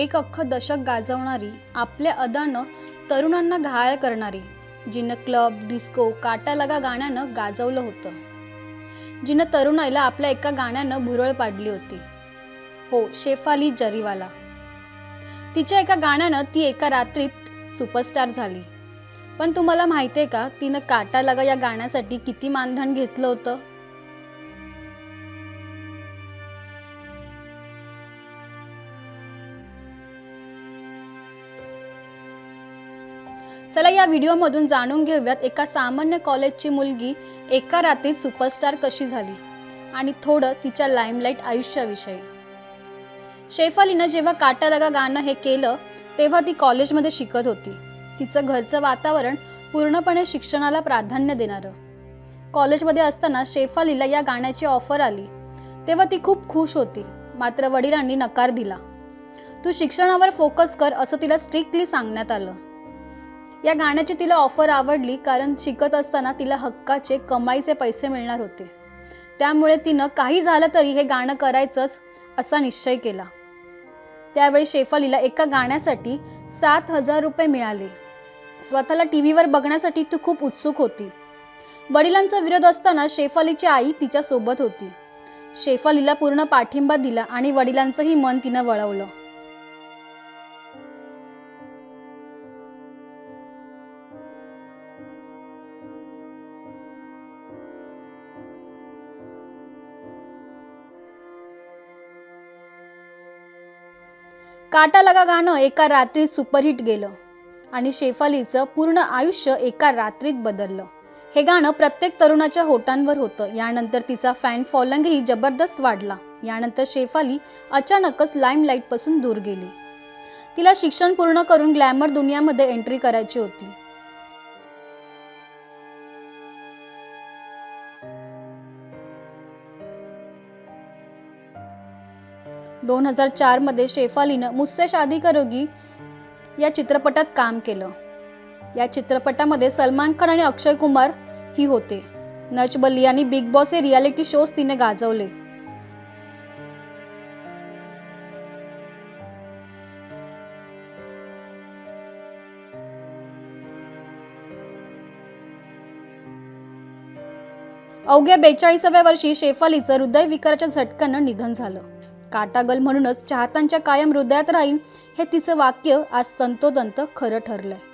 एक अख्खं दशक गाजवणारी आपल्या अदानं तरुणांना घायाळ करणारी जिनं क्लब डिस्को काटा लगा गाण्यानं गाजवलं होतं. जिनं तरुणाईला आपल्या एका गाण्यानं भुरळ पाडली होती. हो शेफाली जरीवाला. तिच्या एका गाण्यानं ती एका रात्रीत सुपरस्टार झाली. पण तुम्हाला माहिती आहे का तिनं काटा लगा या गाण्यासाठी किती मानधन घेतलं होतं? चला या व्हिडिओमधून जाणून घेऊयात एका सामान्य कॉलेजची मुलगी एका रात्रीत सुपरस्टार कशी झाली आणि थोडं तिच्या लाईमलाईट आयुष्याविषयी. शेफालीनं जेव्हा काटा लगा गाणं हे केलं तेव्हा ती कॉलेजमध्ये शिकत होती. तिचं घरचं वातावरण पूर्णपणे शिक्षणाला प्राधान्य देणारं. कॉलेजमध्ये असताना शेफालीला या गाण्याची ऑफर आली. तेव्हा ती खूप खुश होती मात्र वडिलांनी नकार दिला. तू शिक्षणावर फोकस कर असं तिला स्ट्रिक्टली सांगण्यात आलं. या गाण्याची तिला ऑफर आवडली कारण शिकत असताना तिला हक्काचे कमाईचे पैसे मिळणार होते. त्यामुळे तिनं काही झालं तरी हे गाणं करायचंच असा निश्चय केला. त्यावेळी शेफालीला एका गाण्यासाठी सात हजार रुपये मिळाले. स्वतःला टी व्हीवर बघण्यासाठी ती खूप उत्सुक होती. वडिलांचा विरोध असताना शेफालीची आई तिच्यासोबत होती. शेफालीला पूर्ण पाठिंबा दिला आणि वडिलांचंही मन तिनं वळवलं. काटा लगा गाणं एका रात्रीत सुपरहिट गेलं आणि शेफालीचं पूर्ण आयुष्य एका रात्रीत बदललं. हे गाणं प्रत्येक तरुणाच्या होटांवर होतं. यानंतर तिचा फॅन फॉलोइंगही जबरदस्त वाढला. यानंतर शेफाली अचानकच लाईमलाईटपासून दूर गेली. तिला शिक्षण पूर्ण करून ग्लॅमर दुनियामध्ये एंट्री करायची होती. दोन हजार चारमध्ये शेफालीनं मुस्से शादी करोगी या चित्रपटात काम केलं. या चित्रपटामध्ये सलमान खान आणि अक्षय कुमार ही होते. नच बल्ली आणि बिग बॉस हे रियालिटी शोज तिने गाजवले. अवघ्या बेचाळीसाव्या वर्षी शेफालीचं हृदयविकाराच्या झटक्यानं निधन झालं. काटागल म्हणूनच चाहत्यांच्या कायम हृदयात राहील हे तिचं वाक्य आज तंतोतंत खरं ठरलंय.